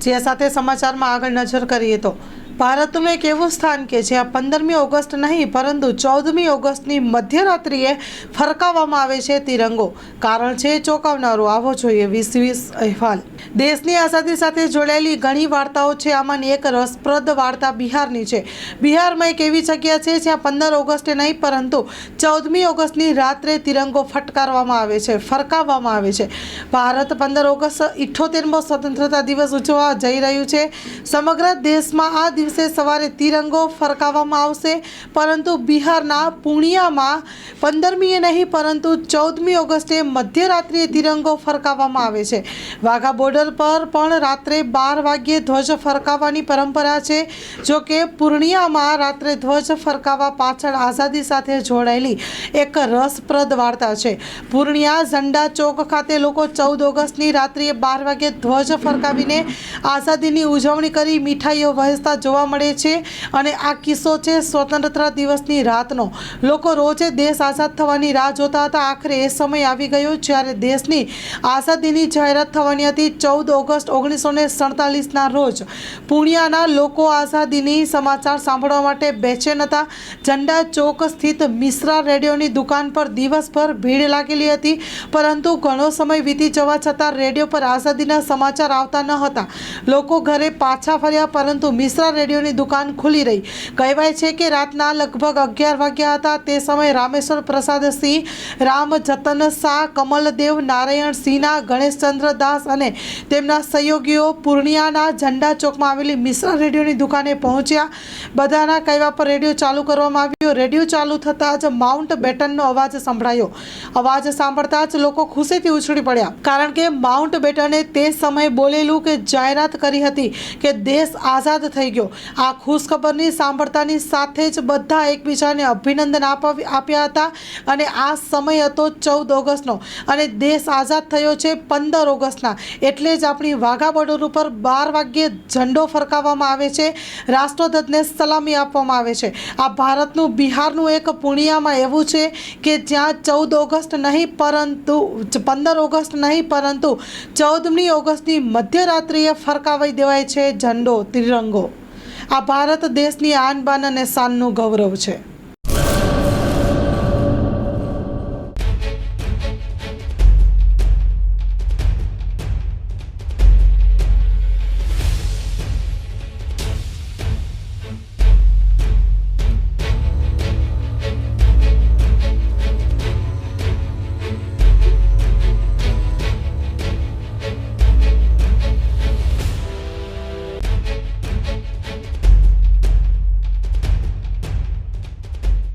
જે સાથે સમાચારમાં આગળ નજર કરીએ તો, ભારતનું એક એવું સ્થાન કે જ્યાં પંદરમી ઓગસ્ટ નહીં, પરંતુ ચૌદમી ઓગસ્ટની મધ્યરાત્રિએ ફરકાવવામાં આવે છે તિરંગો. કારણ છે, ચોંકાવનારો આવો જોઈએ વીસ વીસ અહેવાલ. દેશની આઝાદી સાથે જોડાયેલી ઘણી વાર્તાઓ છે. આમાંની એક રસપ્રદ વાર્તા બિહારની છે. બિહારમાં એક એવી જગ્યા છે જ્યાં પંદર ઓગસ્ટે નહીં, પરંતુ ચૌદમી ઓગસ્ટની રાત્રે તિરંગો ફટકારવામાં આવે છે, ફરકાવવામાં આવે છે. ભારત પંદર ઓગસ્ટ ઇઠ્ઠોતેરમો સ્વતંત્રતા દિવસ ઉજવવા જઈ રહ્યું છે. સમગ્ર દેશમાં આ દિવસે સવારે તિરંગો ફરકાવવામાં આવશે, પરંતુ બિહારના પૂર્ણિયામાં પંદરમીએ નહીં, પરંતુ ચૌદમી ઓગસ્ટે મધ્યરાત્રિએ તિરંગો ફરકાવવામાં આવે છે. વાઘા બોર્ડર પર પણ રાત્રે બાર વાગ્યે ધ્વજ ફરકાવવાની પરંપરા છે. જો કે પૂર્ણિયામાં રાત્રે ધ્વજ ફરકાવવા પાછળ આઝાદી સાથે જોડાયેલી એક રસપ્રદ વાર્તા છે. પૂર્ણિયા ઝંડા ચોક ખાતે લોકો ચૌદ ઓગસ્ટની રાત્રિએ બાર વાગ્યે ધ્વજ ફરકાવીને આઝાદીની ઉજવણી કરી મીઠાઈઓ વહેંચતા જોવા મળે છે અને આ કિસ્સો છે સ્વતંત્રતા દિવસની રાતનો. લોકો રોજે દેશ આઝાદ થવાની રાહ જોતા હતા. આખરે એ સમય આવી ગયો જ્યારે દેશની આઝાદીની જાહેરાત થવાની હતી. ચૌદ ઓગસ્ટ ઓગણીસો ને સડતાલીસના રોજ પૂર્ણિયાના લોકો આઝાદીની સમાચાર સાંભળવા માટે બેચેન હતા. ઝંડા ચોક સ્થિત મિશ્રા રેડિયોની દુકાન પર દિવસભર ભીડ લાગેલી હતી. પરંતુ ઘણો સમય વીતી જવા છતાં રેડિયો પર આઝાદીના સમાચાર આવતા ન હતા. લોકો ઘરે પાછા ફર્યા, પરંતુ મિશ્રા રેડિયોની દુકાન ખુલ્લી રહી. કહેવાય છે કે રાતના લગભગ અગિયાર વાગ્યા હતા. તે સમયે રામેશ્વર પ્રસાદ સિંહ, રામ જતન શાહ, કમલદેવ નારાયણ સિંહના, ગણેશચંદ્ર દાસ અને તેમના સહયોગીઓ પૂર્ણિયાના ઝંડા ચોકમાં આવેલી મિશ્રા રેડિયોની દુકાને પહોંચ્યા. બધાના કહેવા પર રેડિયો ચાલુ કરવામાં આવ્યો. રેડિયો ચાલુ થતાં જ માઉન્ટ બેટનનો અવાજ સંભળાયો. અવાજ સાંભળતા જ લોકો ખુશીથી ઉછળી પડ્યા. કારણ કે માઉન્ટ બેટને તે સમયે બોલેલું કે જાહેરાત કરી હતી કે દેશ આઝાદ થઈ ગયો. આ ખુશખબરની સાંભળતાની સાથે જ બધા એકબીજાને અભિનંદન આપ્યા હતા અને આ સમય હતો ચૌદ ઓગસ્ટનો. અને દેશ આઝાદ થયો છે પંદર ઓગસ્ટના. એટલે જ આપણી વાઘા બોર્ડર ઉપર બાર વાગ્યે ઝંડો ફરકાવવામાં આવે છે. રાષ્ટ્રધ્વજને સલામી આપવામાં આવે છે. આ ભારતનું, બિહારનું એક પૂર્ણિયામાં એવું છે કે જ્યાં ચૌદ ઓગસ્ટ નહીં, પરંતુ, પંદર ઓગસ્ટ નહીં, પરંતુ ચૌદમી ઓગસ્ટની મધ્યરાત્રિએ ફરકાવી દેવાય છે ઝંડો ત્રિરંગો આ ભારત દેશની આનબાન અને શાનનું ગૌરવ છે.